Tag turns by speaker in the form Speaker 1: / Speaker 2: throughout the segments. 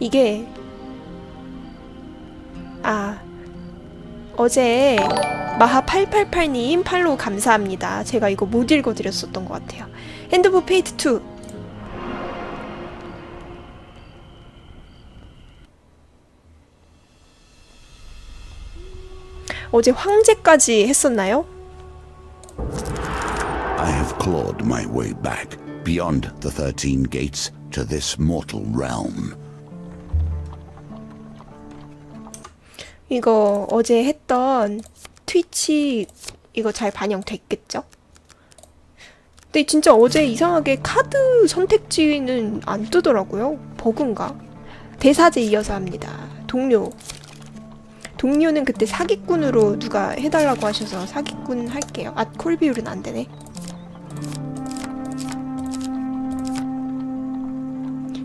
Speaker 1: 이게 아 어제 마하 888님 팔로우 감사합니다. 제가 이거 못 읽어드렸었던 것 같아요. 핸드폰 페이트 2 어제 황제까지 했었나요?
Speaker 2: I have clawed my way back beyond the thirteen gates to this mortal realm.
Speaker 1: 이거 어제 했던 트위치 이거 잘 반영됐겠죠? 근데 진짜 어제 이상하게 카드 선택지는 안 뜨더라고요. 버그인가? 대사제 이어서 합니다. 동료. 동료는 그때 사기꾼으로 누가 해달라고 하셔서 사기꾼 할게요. 아, 콜 비율은 안 되네.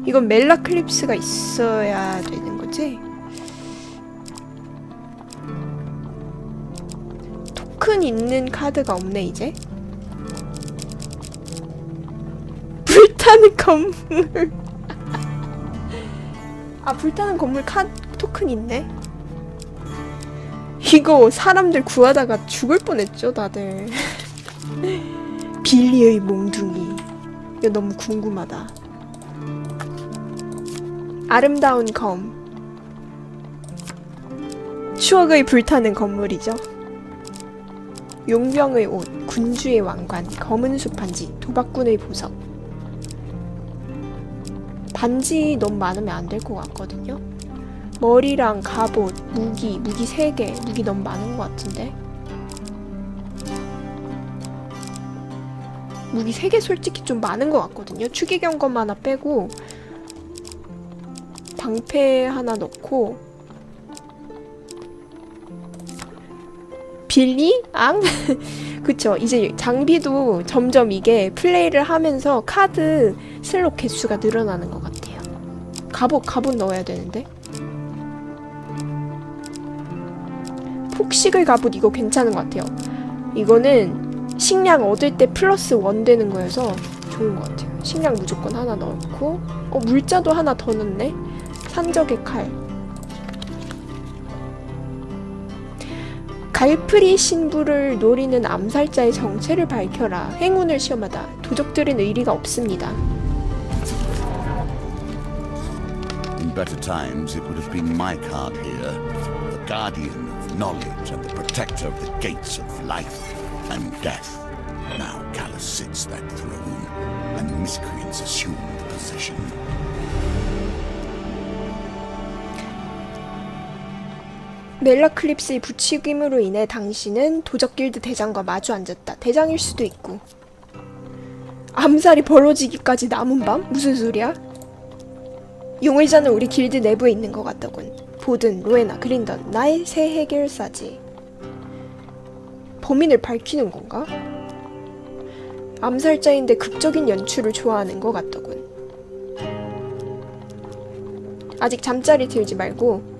Speaker 1: 이건 멜라 클립스가 있어야 되는 거지? 토큰 있는 카드가 없네 이제? 불타는 건물. 아 불타는 건물 카 토큰 있네? 이거 사람들 구하다가 죽을 뻔했죠 다들. 빌리의 몽둥이. 이거 너무 궁금하다. 아름다운 검. 추억의 불타는 건물이죠 용병의 옷, 군주의 왕관, 검은 숲 반지, 도박꾼의 보석. 반지 너무 많으면 안 될 것 같거든요. 머리랑 갑옷, 무기, 무기 3개, 무기 너무 많은 것 같은데. 무기 3개 솔직히 좀 많은 것 같거든요. 추기경 것만 하나 빼고 방패 하나 넣고 빌리? 앙? 그쵸. 이제 장비도 점점 이게 플레이를 하면서 카드 슬롯 개수가 늘어나는 것 같아요. 갑옷, 갑옷 넣어야 되는데. 폭식의 갑옷 이거 괜찮은 것 같아요. 이거는 식량 얻을 때 플러스 원 되는 거여서 좋은 것 같아요. 식량 무조건 하나 넣고, 어, 물자도 하나 더 넣네? 산적의 칼. 갈프리 신부를 노리는 암살자의 정체를 밝혀라. 행운을 시험하다. 도적들은 의리가 없습니다.
Speaker 2: In better times, it would have been my card here, the guardian of knowledge and the protector of the gates of life and death. Now Callus sits that throne, and miscreants assume the position.
Speaker 1: 멜라클립스의 부추김으로 인해 당신은 도적길드 대장과 마주 앉았다. 대장일 수도 있고. 암살이 벌어지기까지 남은 밤? 무슨 소리야? 용의자는 우리 길드 내부에 있는 것 같더군. 보든, 로에나, 그린던, 나의 새 해결사지. 범인을 밝히는 건가? 암살자인데 극적인 연출을 좋아하는 것 같더군. 아직 잠자리 들지 말고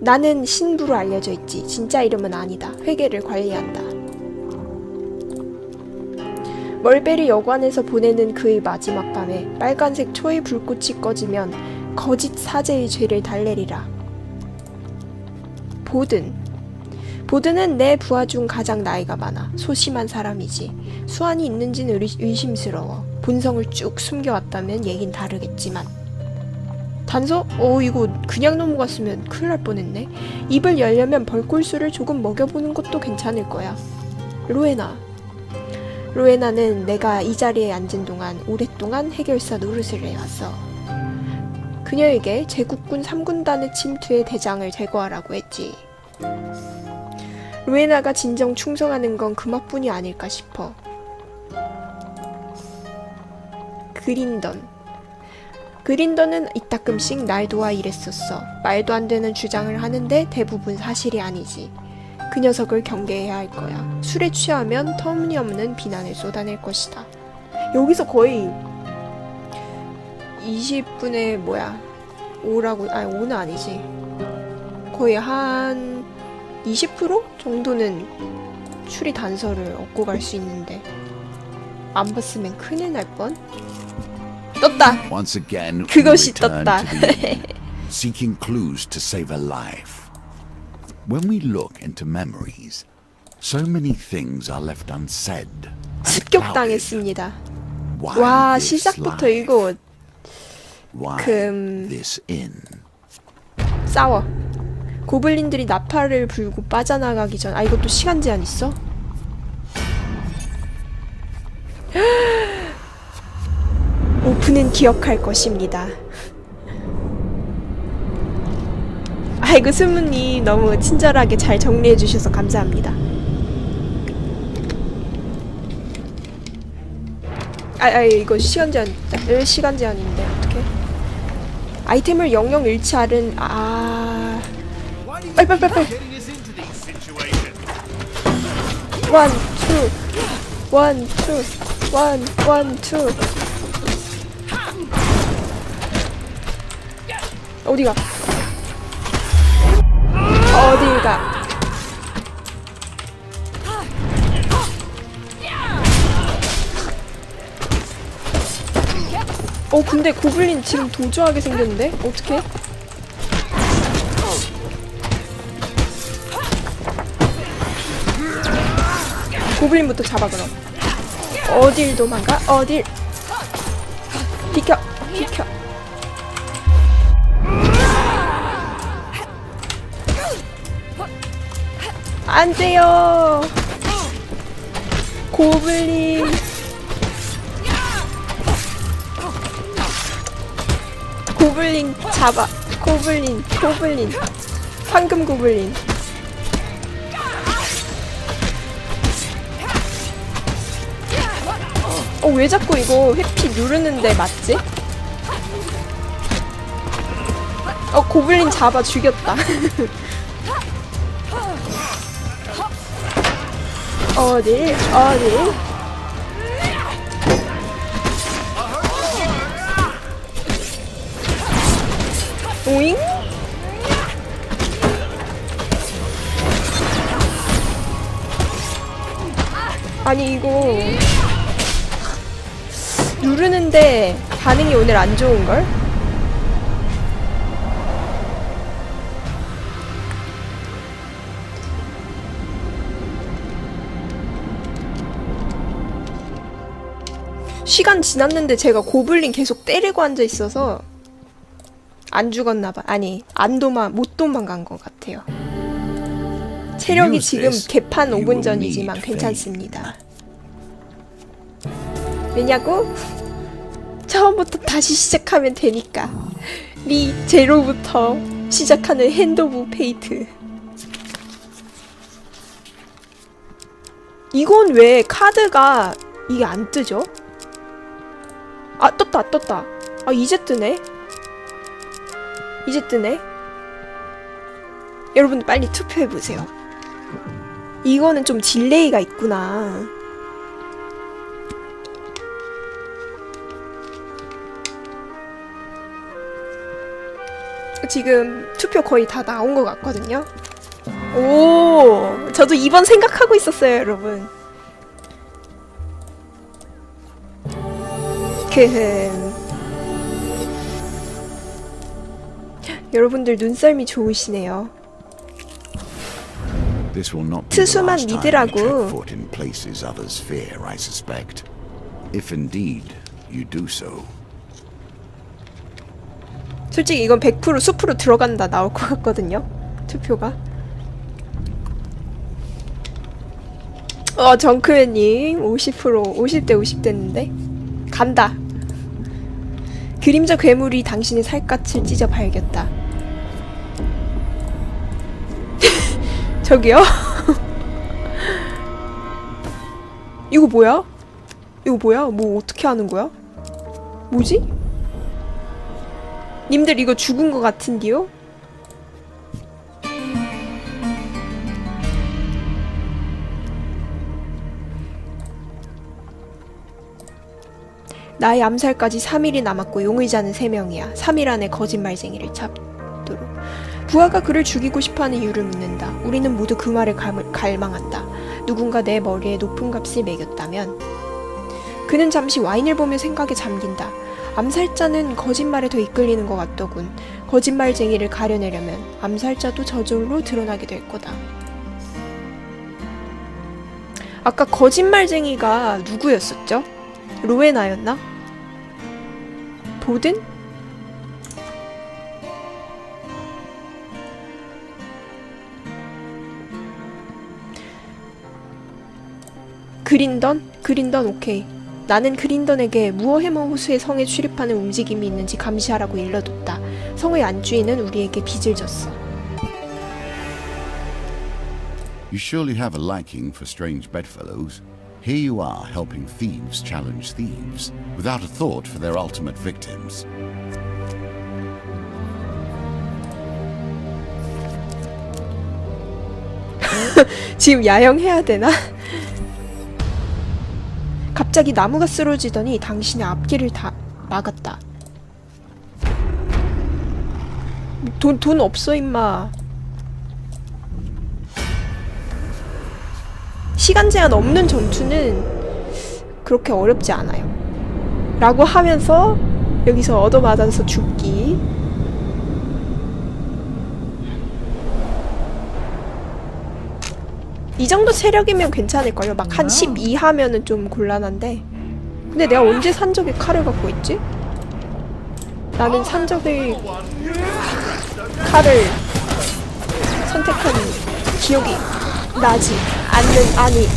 Speaker 1: 나는 신부로 알려져 있지. 진짜 이름은 아니다. 회계를 관리한다. 멀베리 여관에서 보내는 그의 마지막 밤에 빨간색 초의 불꽃이 꺼지면 거짓 사제의 죄를 달래리라. 보든. 보든은 내 부하 중 가장 나이가 많아. 소심한 사람이지. 수완이 있는지는 의- 의심스러워. 본성을 쭉 숨겨왔다면 얘긴 다르겠지만. 단서? 어 이거 그냥 넘어갔으면 큰일 날 뻔했네. 입을 열려면 벌꿀수를 조금 먹여보는 것도 괜찮을 거야. 로에나. 로에나는 내가 이 자리에 앉은 동안 오랫동안 해결사 노릇을 해왔어. 그녀에게 제국군 3군단의 침투에 대장을 제거하라고 했지. 로에나가 진정 충성하는 건 그맛뿐이 아닐까 싶어. 그린던. 그린더는 이따금씩 날 도와 일했었어. 말도 안 되는 주장을 하는데 대부분 사실이 아니지. 그 녀석을 경계해야 할 거야. 술에 취하면 터무니없는 비난을 쏟아낼 것이다. 여기서 거의 20분의 뭐야 5라고 아니 5는 아니지. 거의 한 20% 정도는 추리 단서를 얻고 갈 수 있는데 안 봤으면 큰일 날 뻔. 떴다.
Speaker 2: Once again, we
Speaker 1: 그것이
Speaker 2: return
Speaker 1: 떴다.
Speaker 2: to the inn. seeking clues to save a life. When we look into memories, so many things are left unsaid.
Speaker 1: 습격당했습니다.
Speaker 2: Why
Speaker 1: 와
Speaker 2: this
Speaker 1: 시작부터
Speaker 2: life?
Speaker 1: 이거
Speaker 2: Why
Speaker 1: 금-
Speaker 2: this inn?
Speaker 1: 싸워. 고블린들이 나팔을 불고 빠져나가기 전, 아 이것도 시간 제한 있어? 오픈은 기억할 것입니다. 아이고 스무님 너무 친절하게 잘 정리해 주셔서 감사합니다. 아, 아 이거 시간 제한 일 시간 제한인데 어떻게? 아이템을 영영 잃지 않은 아 빨리 빨리 빨리 빨리 원, 투, 원, 투, 원, 원, 투. 어디가? 어딜 가? 어 근데 고블린 지금 도주하게 생겼는데 어떻게? 고블린부터 잡아 그럼. 어딜 도망가? 어딜? 비켜, 안 돼요. 고블린. 고블린 잡아. 고블린, 고블린. 황금 고블린. 어, 왜 자꾸 이거 회피 누르는데 맞지? 어, 고블린 잡아 죽였다. 어딜, 어딜. 오잉? 아니, 이거. 누르는데 반응이 오늘 안 좋은걸? 시간 지났는데 제가 고블린 계속 때리고 앉아 있어서 안 죽었나 봐. 아니, 안 도망, 못 도망간 것 같아요. 체력이 지금. 개판
Speaker 2: You
Speaker 1: 5분
Speaker 2: will
Speaker 1: 전이지만 괜찮습니다. 왜냐고? 처음부터 다시 시작하면 되니까. 리 제로부터 시작하는 핸드 오브 페이트. 이건 왜 카드가 이게 안 뜨죠? 아 떴다 떴다. 아 이제 뜨네. 이제 뜨네. 여러분들 빨리 투표해 보세요. 이거는 좀 딜레이가 있구나. 지금 투표 거의 다 나온 것 같거든요. 오, 저도 2번 생각하고 있었어요, 여러분. 크흠. 여러분들 눈썰미 좋으시네요. 트수만 믿으라고. 솔직히 이건 100% 숲으로 들어간다 나올 것 같거든요. 투표가. 어, 정크맨님 50% 50대 50 됐는데 간다. 그림자 괴물이 당신의 살갗을 찢어 발겼다. 저기요? 이거 뭐야? 이거 뭐야? 뭐 어떻게 하는 거야? 뭐지? 님들 이거 죽은 거 같은데요? 나의 암살까지 3일이 남았고 용의자는 3명이야. 3일 안에 거짓말쟁이를 잡도록. 부하가 그를 죽이고 싶어하는 이유를 묻는다. 우리는 모두 그 말을 갈- 갈망한다. 누군가 내 머리에 높은 값을 매겼다면 그는 잠시 와인을 보며 생각에 잠긴다. 암살자는 거짓말에 더 이끌리는 것 같더군. 거짓말쟁이를 가려내려면 암살자도 저절로 드러나게 될 거다. 아까 거짓말쟁이가 누구였었죠? 로에나였나? 보든? 그린던? 그린던 오케이. 나는 그린던에게 무어해머 호수의 성에 출입하는 움직임이 있는지 감시하라고 일러뒀다. 성의 안주인은 우리에게 빚을 졌어.
Speaker 2: You surely have a liking for strange bedfellows. Here you are helping thieves challenge thieves, without a thought for their ultimate victims.
Speaker 1: 지금 야영해야 되나? 갑자기 나무가 쓰러지더니 당신의 앞길을 다 막았다. 돈, 돈 없어, 임마. 시간 제한 없는 전투는 그렇게 어렵지 않아요. 라고 하면서 여기서 얻어맞아서 죽기. 이 정도 체력이면 괜찮을걸요. 막 한 12 하면은 좀 곤란한데. 근데 내가 언제 산적의 칼을 갖고 있지? 나는 산적의 칼을 선택한 기억이 나지 않는 아니.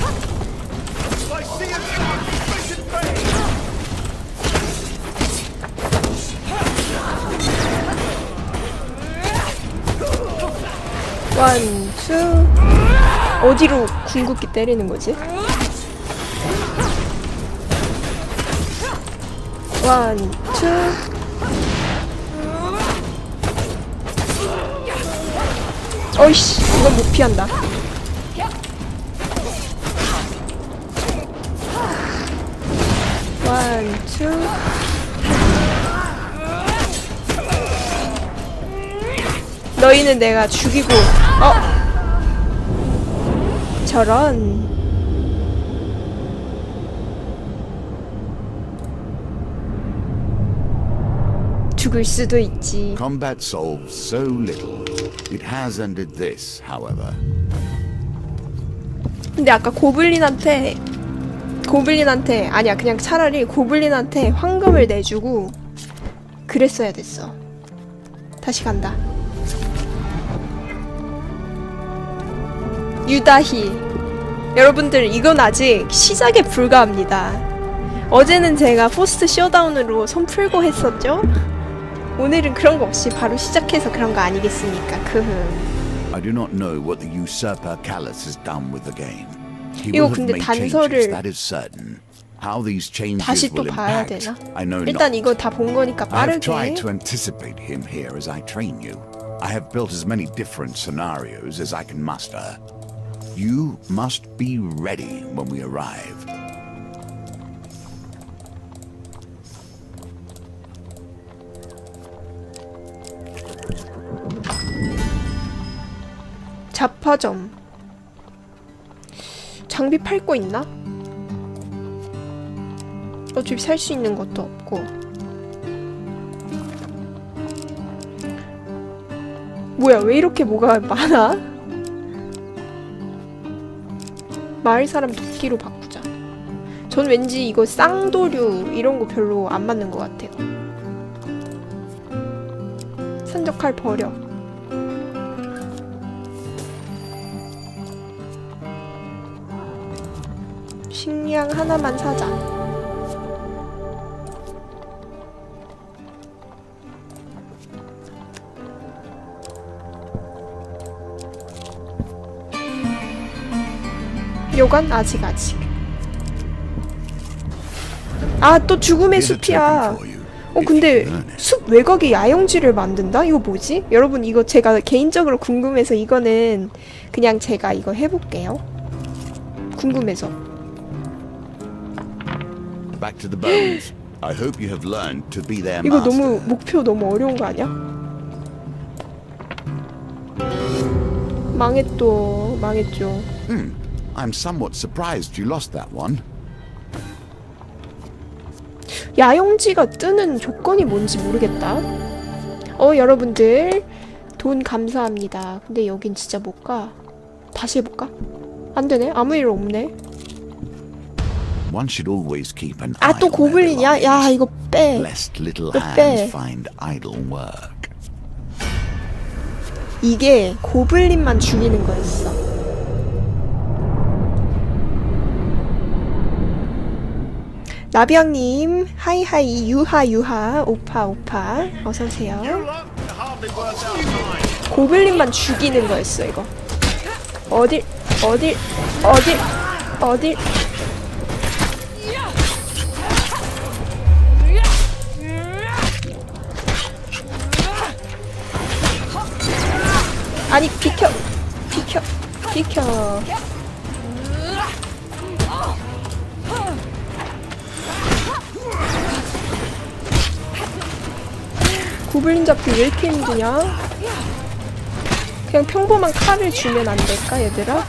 Speaker 1: 원, 투. 어디로 궁극기 때리는 거지? 원, 투. 어이씨 이건 못 피한다 원, 투 너희는 내가 죽이고 어 저런 죽을 수도 있지
Speaker 2: Combat solves so little. It has ended this, however.
Speaker 1: 근데 아까 고블린한테 고블린한테 아니야 그냥 차라리 고블린한테 황금을 내주고 그랬어야 됐어. 다시 간다. 유다희 여러분들 이건 아직 시작에 불과합니다. 어제는 제가 포스트 쇼다운으로 손 풀고 했었죠? 오늘은 그런 거 없이 바로 시작해서 그런 거 아니겠습니까? 크흠
Speaker 2: I do not know what the usurper Callus has done with the game. He
Speaker 1: 이거
Speaker 2: will have
Speaker 1: 근데
Speaker 2: made
Speaker 1: 단서를
Speaker 2: changes, that is certain. How these changes
Speaker 1: 다시 또
Speaker 2: will
Speaker 1: 봐야
Speaker 2: impact,
Speaker 1: 되나?
Speaker 2: I know
Speaker 1: 일단
Speaker 2: not.
Speaker 1: 이거 다 본 거니까
Speaker 2: I have
Speaker 1: 빠르게
Speaker 2: tried to anticipate him here as I train you. I have built as many different scenarios as I can muster. You must be ready when we arrive.
Speaker 1: 잡화점 장비 팔고 있나? 어차피 살 수 있는 것도 없고 뭐야 왜 이렇게 뭐가 많아? 마을 사람 도끼로 바꾸자 전 왠지 이거 쌍도류 이런 거 별로 안 맞는 것 같아요 산적칼 버려 식량 하나만 사자. 요건 아직 아직. 아 또 죽음의 숲이야. 어 근데. 숲 외곽에 야영지를 만든다? 이거 뭐지? 여러분 이거 제가 개인적으로 궁금해서 이거는 그냥 제가 이거 해볼게요. 궁금해서.
Speaker 2: To the bones. I hope you have learned to be their
Speaker 1: 이거
Speaker 2: master.
Speaker 1: 너무 목표 너무 어려운 거 아니야? 망했또 망했죠.
Speaker 2: Hmm. I'm somewhat surprised you lost that one.
Speaker 1: 야영지가 뜨는 조건이 뭔지 모르겠다. 어 여러분들 돈 감사합니다. 근데 여긴 진짜 못 가. 다시 해볼까? 안 되네. 아무 일 없네.
Speaker 2: One should always keep an eye
Speaker 1: 아 또
Speaker 2: on their
Speaker 1: 고블린이야? 야 이거 빼.
Speaker 2: lest little
Speaker 1: 또
Speaker 2: hands
Speaker 1: 빼.
Speaker 2: find idle work.
Speaker 1: 이게 고블린만 죽이는 거였어. 나비양님, 하이하이, 유하, 유하, 오파, 오파, 어서오세요. 고블린만 죽이는 거였어, 이거. 어딜, 어딜, 어딜, 어딜. 아니, 비켜, 비켜, 비켜. 고블린 잡기 왜 이렇게 힘드냐? 그냥 평범한 칼을 주면 안 될까, 얘들아?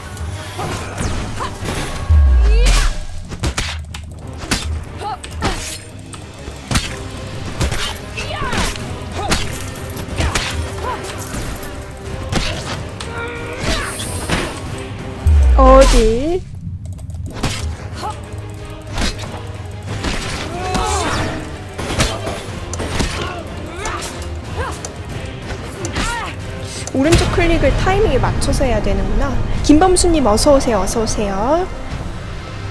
Speaker 1: 맞춰서 해야 되는구나. 김범수님 어서 오세요. 어서 오세요.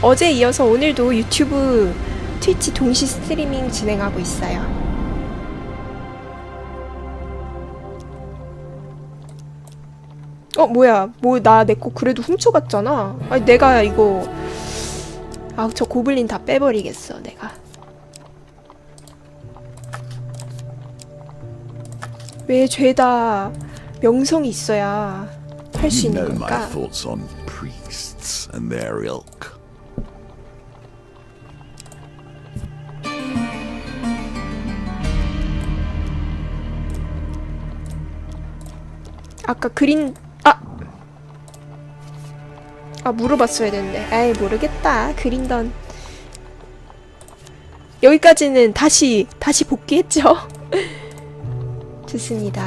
Speaker 1: 어제 이어서 오늘도 유튜브, 트위치 동시 스트리밍 진행하고 있어요. 어 뭐야? 뭐 나 내 거 그래도 훔쳐갔잖아. 아니 내가 이거 아 저 고블린 다 빼버리겠어 내가. 왜 죄다 명성이 있어야 할 수 있는
Speaker 2: know my
Speaker 1: 걸까?
Speaker 2: thoughts on priests and their ilk.
Speaker 1: 아까 그린 아! 아 물어봤어야 되는데 에이 모르겠다 그린던 여기까지는 다시 다시 복귀했죠 좋습니다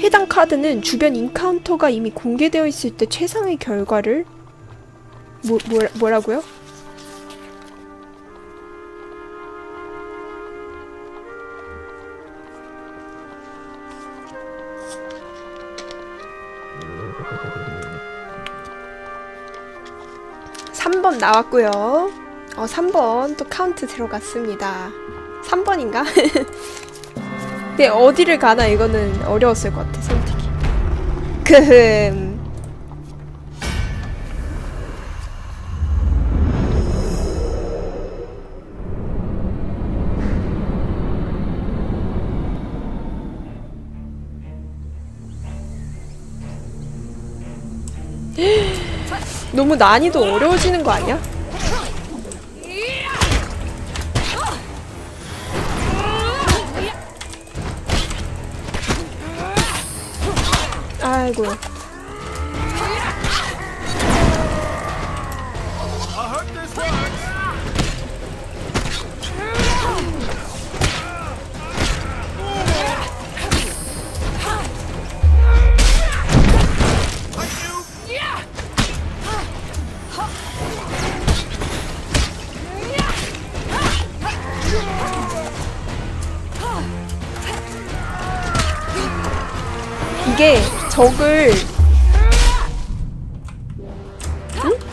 Speaker 1: 해당 카드는 주변 인카운터가 이미 공개되어 있을 때 최상의 결과를 뭐, 뭐, 뭐라고요? 삼번 나왔고요. 어, 3번 또 카운트 들어갔습니다. 3번인가? 근데 어디를 가나 이거는 어려웠을 것 같아, 선택이. 크흠. 너무 난이도 어려워지는 거 아니야? 아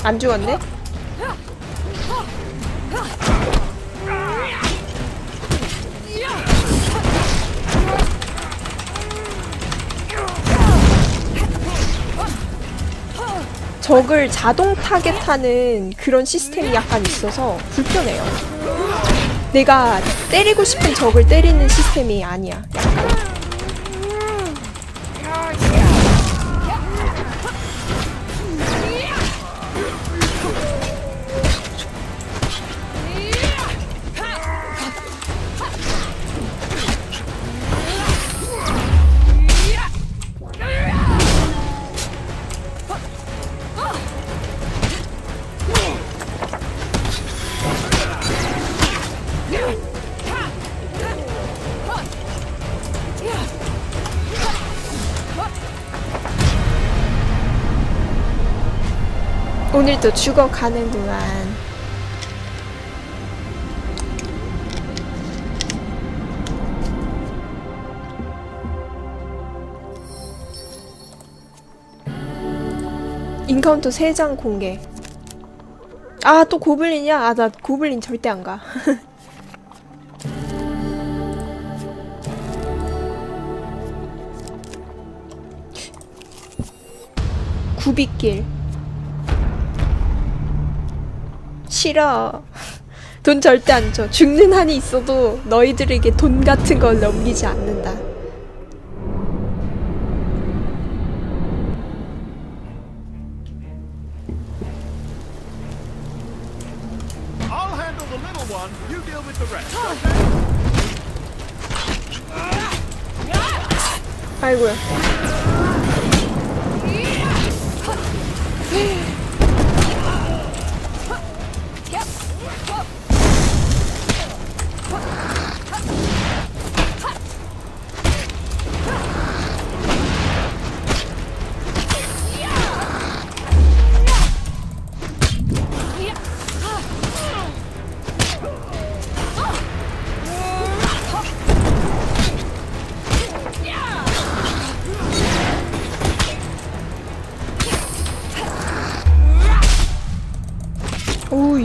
Speaker 1: 안 죽었네? 적을 자동 타겟하는 그런 시스템이 약간 있어서 불편해요. 내가 때리고 싶은 적을 때리는 시스템이 아니야. 오늘도 죽어가는구만. 인카운터 3장 공개. 아, 또 고블린이야? 아, 나 고블린 절대 안 가. 구비길. 싫어. 돈 절대 안 줘. 죽는 한이 있어도 너희들에게 돈 같은 걸 넘기지 않는다.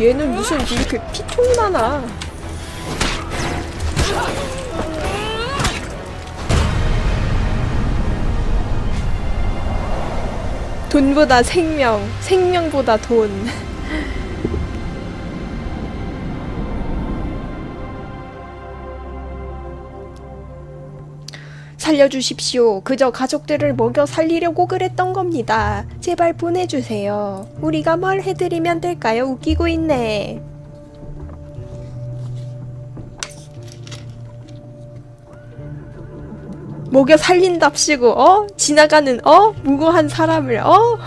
Speaker 1: 얘는 무슨 이렇게 피통이 많아. 돈보다 생명, 생명보다 돈. 살려주십시오. 그저 가족들을 먹여 살리려고 그랬던 겁니다. 제발 보내주세요. 우리가 뭘 해드리면 될까요? 웃기고 있네. 먹여 살린답시고, 어? 지나가는, 어? 무고한 사람을, 어?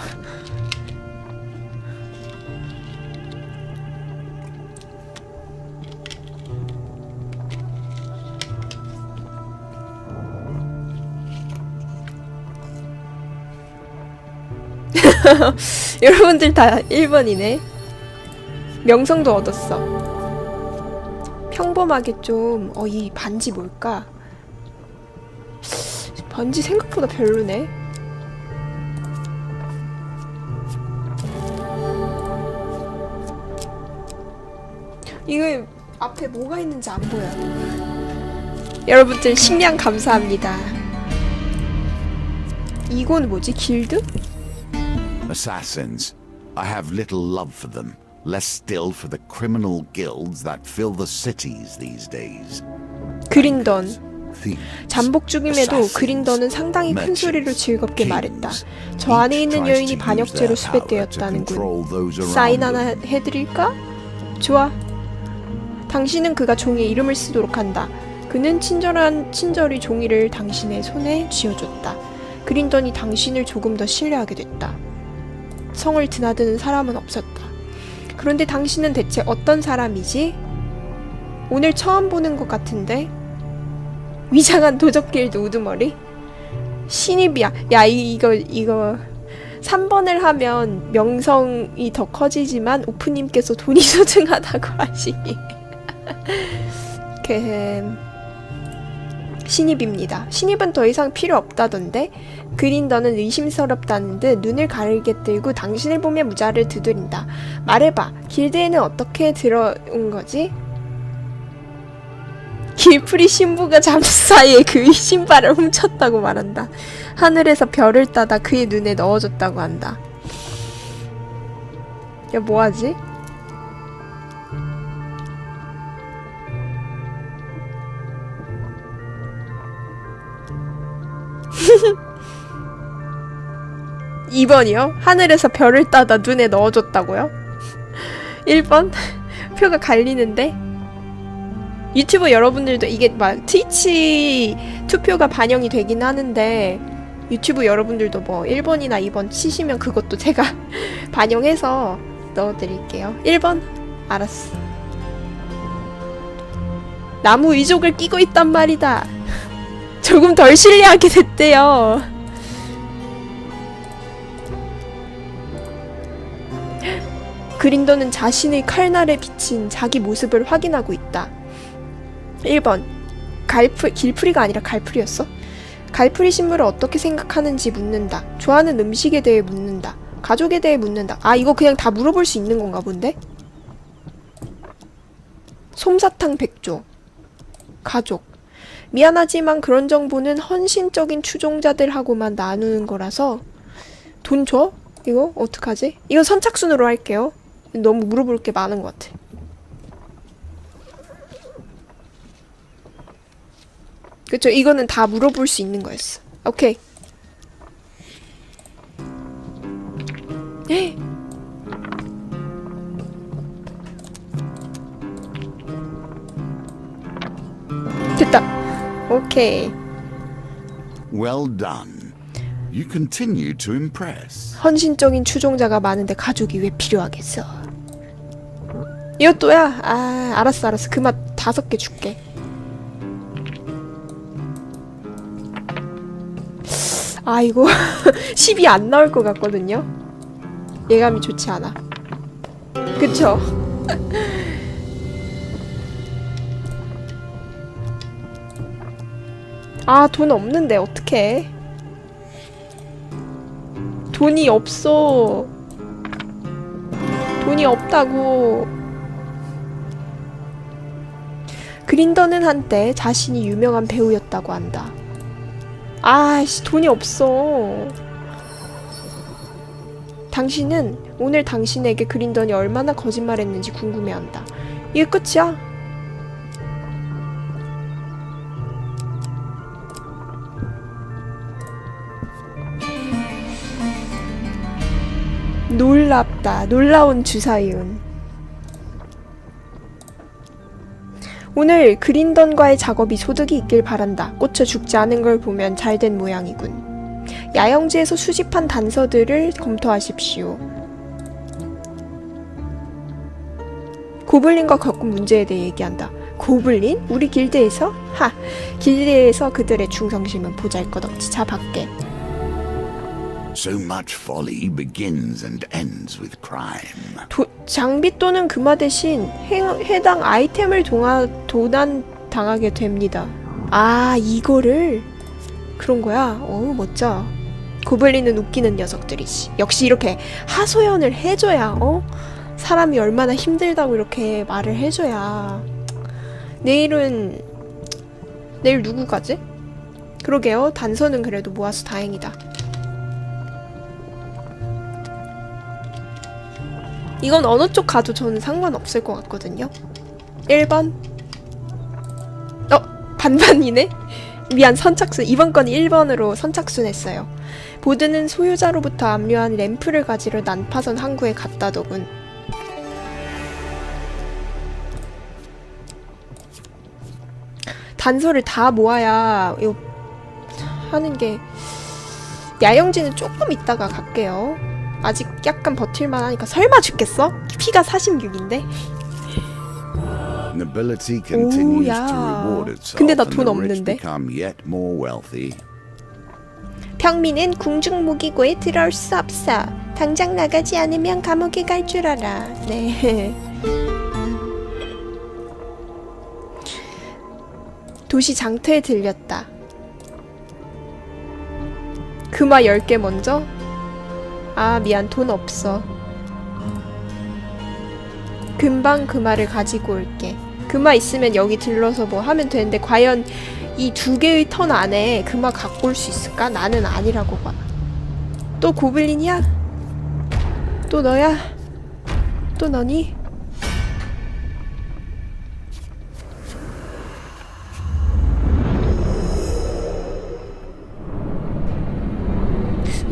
Speaker 1: 여러분들 다 1번이네. 명성도 얻었어. 평범하게 좀, 어, 이 반지 뭘까? 반지 생각보다 별로네. 이거 앞에 뭐가 있는지 안 보여. 여러분들 식량 감사합니다. 이건 뭐지? 길드?
Speaker 2: Assassins. I have little love for them. Less still for the criminal guilds that fill the cities these days.
Speaker 1: 그린던. 잠복 중임에도 그린던은 상당히 큰 소리로 즐겁게. 말했다. 저 안에 있는 여인이 반역죄로 수배되었다는군. 사인. 하나 해드릴까? 좋아. 당신은 그가 종이에 이름을 쓰도록 한다. 그는 친절한 친절히 종이를 당신의 손에 쥐어줬다. 그린던이 당신을 조금 더 신뢰하게 됐다. 성을 드나드는 사람은 없었다. 그런데 당신은 대체 어떤 사람이지? 오늘 처음 보는 것 같은데? 위장한 도적길드 우두머리? 신입이야. 야, 이, 이거, 이거. 3번을 하면 명성이 더 커지지만 오프님께서 돈이 소중하다고 하시니. 그 신입입니다. 신입은 더 이상 필요 없다던데 그린더는 의심스럽다는 듯 눈을 가르게 들고 당신을 보며 무자를 두드린다. 말해봐. 길드에는 어떻게 들어온 거지? 길풀이 신부가 잠수 사이에 그의 신발을 훔쳤다고 말한다. 하늘에서 별을 따다 그의 눈에 넣어줬다고 한다. 야, 뭐하지? 이번이요 하늘에서 별을 따다 눈에 넣어줬다고요? 1번? 표가 갈리는데? 유튜브 여러분들도 이게 막 트위치 투표가 반영이 되긴 하는데 유튜브 여러분들도 뭐 1번이나 2번 치시면 그것도 제가 반영해서 넣어드릴게요. 1번? 알았어. 나무 의족을 끼고 있단 말이다. 조금 덜 신뢰하게 됐대요. 그린더는 자신의 칼날에 비친 자기 모습을 확인하고 있다. 1번. 갈프, 길풀이가 아니라 갈풀이였어? 갈풀이 신부를 어떻게 생각하는지 묻는다. 좋아하는 음식에 대해 묻는다. 가족에 대해 묻는다. 아, 이거 그냥 다 물어볼 수 있는 건가 본데? 솜사탕 백조. 가족. 미안하지만 그런 정보는 헌신적인 추종자들하고만 나누는 거라서 돈 줘? 이거 어떡하지? 이건 선착순으로 할게요. 너무 물어볼 게 많은 것 같아. 그쵸? 이거는 다 물어볼 수 있는 거였어. 오케이. 에 됐다. 오케이.
Speaker 2: Well done. You continue to impress.
Speaker 1: 헌신적인 추종자가 많은데 가족이 왜 필요하겠어? 이것도야? 아, 알았어, 알았어. 그 맛 다섯 개 줄게. 아, 이거 10이 안 나올 것 같거든요? 예감이 좋지 않아. 그쵸? 아, 돈 없는데, 어떡해. 돈이 없어. 돈이 없다고. 그린더는 한때 자신이 유명한 배우였다고 한다. 아씨, 돈이 없어. 당신은 오늘 당신에게 그린던이 얼마나 거짓말했는지 궁금해한다. 이게 끝이야? 놀랍다. 놀라운 주사위운. 오늘 그린던과의 작업이 소득이 있길 바란다. 꽂혀 죽지 않은 걸 보면 잘 된 모양이군. 야영지에서 수집한 단서들을 검토하십시오. 고블린과 겪은 문제에 대해 얘기한다. 고블린? 우리 길드에서? 하! 길드에서 그들의 충성심은 보잘것없지. 자, 밖에.
Speaker 2: So much folly begins and ends with crime.
Speaker 1: 도, 장비 또는 금화 대신 해, 해당 아이템을 동하, 도난 당하게 됩니다. 아 이거를 그런 거야. 어 멋져. 고블린은 웃기는 녀석들이지. 역시 이렇게 하소연을 해줘야 어 사람이 얼마나 힘들다고 이렇게 말을 해줘야. 내일은 내일 누구 가지? 그러게요. 단서는 그래도 모아서 다행이다. 이건 어느 쪽 가도 저는 상관없을 것 같거든요. 1번. 어, 반반이네? 미안, 선착순. 이번 건 1번으로 선착순 했어요. 보드는 소유자로부터 압류한 램프를 가지러 난파선 항구에 갔다더군. 단서를 다 모아야 하는 게 야영지는 조금 있다가 갈게요. 아직 약간 버틸만 하니까 설마 죽겠어? 피가 46인데?
Speaker 2: Nobility continues
Speaker 1: 야.
Speaker 2: to reward itself,
Speaker 1: 근데 나 돈 없는데. 평민은 궁중무기고에 들어올 수 없어. 당장 나가지 않으면 감옥에 갈 줄 알아. 네. 도시 장터에 들렸다. 금화 10개 먼저? 아, 미안, 돈 없어. 금방 금화를 가지고 올게. 금화 있으면 여기 들러서 뭐 하면 되는데, 과연 이 두 개의 턴 안에 금화 갖고 올 수 있을까? 나는 아니라고 봐. 또 고블린이야? 또 너야? 또 너니?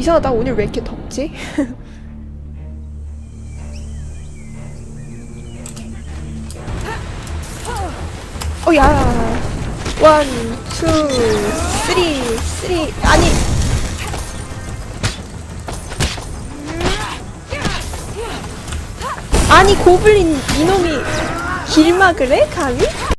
Speaker 1: 이상하다. 오늘 왜 이렇게 덥지? 어야. 원, 투, 쓰리, 쓰리 아니. 아니 고블린 이놈이 길 막으래 감히?